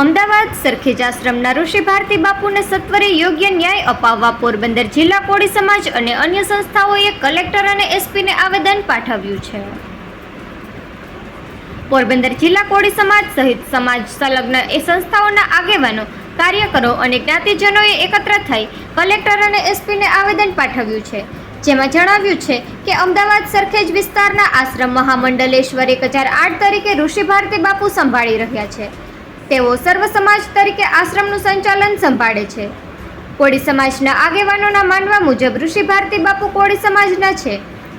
અમદાવાદ સરખેજ આશ્રમના ઋષિ ભારતી બાપુને સત્વરે યોગ્ય ન્યાય અપાવવા પોરબંદર જિલ્લા કોળી સમાજ અને અન્ય સંસ્થાઓએ કલેક્ટર અને એસપીને આવેદન પાઠવ્યું છે. પોરબંદર જિલ્લા કોળી સમાજ સહિત સમાજ સંલગ્ન એ સંસ્થાઓના આગેવાનો, કાર્યકરો અને જ્ઞાતિજનોએ એકત્ર થઈ કલેક્ટર અને એસપીને આવેદન પાઠવ્યું છે. જેમાં જણાવ્યું છે કે અમદાવાદ સરખેજ વિસ્તારના આશ્રમ મહામંડલેશ્વર એક હજાર આઠ તરીકે ઋષિ ભારતી બાપુ સંભાળી રહ્યા છે. તેઓ સર્વ સમાજ તરીકે આશ્રમનું સંચાલન સંભાળે છે. કોળી સમાજના આગેવાનોના માનવા મુજબ ઋષિ ભારતી બાપુ કોળી સમાજના છે.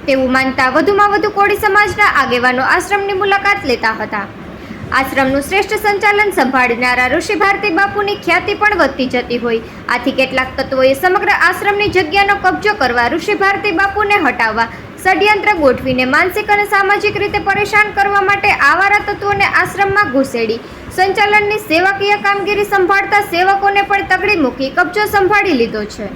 તેવું માનતા વધુમાં વધુ કોળી સમાજના આગેવાનો આશ્રમની મુલાકાત લેતા હતા. આશ્રમનું શ્રેષ્ઠ સંચાલન સંભાળનારા ઋષિ ભારતી બાપુની ખ્યાતિ પણ વધતી જતી હોય. આથી કેટલાક તત્વોએ સમગ્ર આશ્રમની જગ્યાનો કબજો કરવા ઋષિ ભારતી બાપુને હટાવવા, ષડયંત્ર ગોઠવીને માનસિક અને સામાજિક રીતે પરેશાન કરવા માટે આવારા તત્વોને આશ્રમમાં ઘૂસેડી સંચાલનની સેવાકીય કામગીરી સંભાળતા સેવકોને પણ તગડી મૂકી કબજો સંભાળી લીધો છે.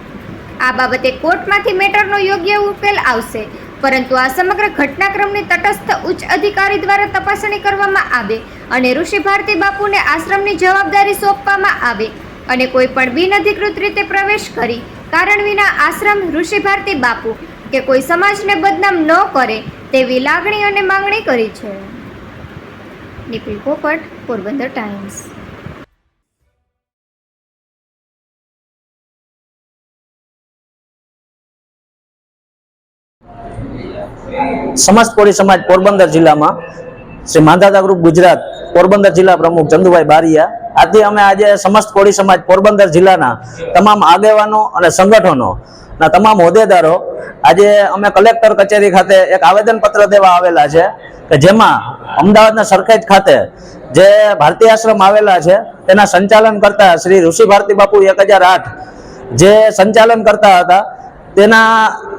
આ બાબતે કોર્ટમાંથી મેટરનો યોગ્ય ઉકેલ આવશે, પરંતુ આ સમગ્ર ઘટનાક્રમની તટસ્થ ઉચ્ચ અધિકારી દ્વારા તપાસણી કરવામાં આવે અને ઋષિ ભારતી બાપુને આશ્રમની જવાબદારી સોંપવામાં આવે અને કોઈ પણ બિનઅધિકૃત રીતે પ્રવેશ કરી કારણ વિના આશ્રમ ઋષિ ભારતી બાપુ કે કોઈ સમાજને બદનામ ન કરે તેવી લાગણી અને માંગણી કરી છે. નિપુલ પોપટ પોરબંદર ટાઈમ્સ સમસ્ત કોળી સમાજ પોરબંદર જિલ્લામાં શ્રી માંધાતા ગ્રુપ ગુજરાત પોરબંદર જિલ્લા પ્રમુખ ચંદુભાઈ બારિયા. આથી અમે આજે સમસ્ત કોળી સમાજ પોરબંદર જિલ્લાના તમામ આગેવાનો અને સંગઠનો ના તમામ હોદ્દેદારો આજે અમે કલેક્ટર કચેરી ખાતે એક આવેદન પત્ર દેવા આવેલા છે કે જેમાં અમદાવાદના સરખેજ ખાતે જે ભારતીય આશ્રમ આવેલા છે, તેના સંચાલન કરતા શ્રી ઋષિ ભારતી બાપુ એક હજાર આઠ જે સંચાલન કરતા હતા, તેના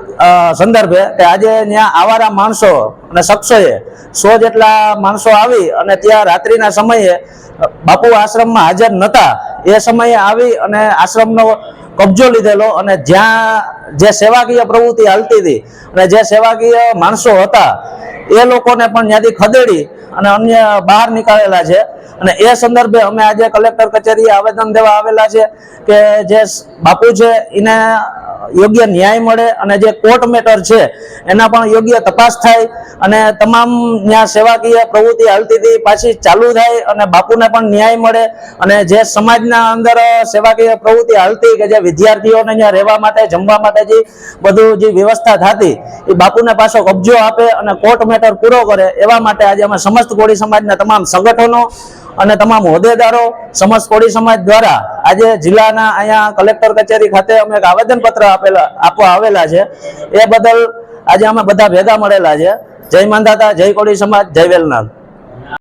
સંદર્ભે કે આજે ત્યાં આવારા માણસો અને શખ્સોએ સો જેટલા માણસો આવી અને ત્યાં રાત્રિના સમયે બાપુ આશ્રમમાં હાજર નહોતા એ સમયે આવી અને આશ્રમનો કબજો લીધેલો અને જ્યાં જે સેવાકીય પ્રવૃત્તિ હાલતી હતી અને જે સેવાકીય માણસો હતા એ લોકોને પણ ત્યાંથી ખદેડી અને અન્ય બહાર નીકાળેલા છે. અને એ સંદર્ભે અમે આજે કલેક્ટર કચેરીએ આવેદન દેવા આવેલા છે કે જે બાપુ છે, એને યોગ્ય ન્યાય મળે અને જે કોર્ટ મેટર છે, એના પણ યોગ્ય તપાસ થાય અને તમામ ત્યાં સેવાકીય પ્રવૃત્તિ હાલતી હતી પાછી ચાલુ થાય અને બાપુને પણ ન્યાય મળે અને જે સમાજના અંદર સેવાકીય પ્રવૃત્તિ હાલતી કે જે વિદ્યાર્થીઓને અહીંયા રહેવા માટે, જમવા માટે જે બધું જે વ્યવસ્થા થતી, એ બાપુને પાછો કબજો આપે અને કોર્ટ મેટર પૂરો કરે, એવા માટે આજે અમે સમસ્ત કોળી સમાજના તમામ સંગઠનો અને તમામ હોદ્દેદારો સમસ્ત કોળી સમાજ દ્વારા આજે જિલ્લાના અહીંયા કલેક્ટર કચેરી ખાતે અમે એક આવેદનપત્ર આપેલા આપવા આવેલા છે. એ બદલ આજે અમે બધા ભેગા મળેલા છે. જય માનદાતા જય કોળી સમાજ, જય વેલનાથ.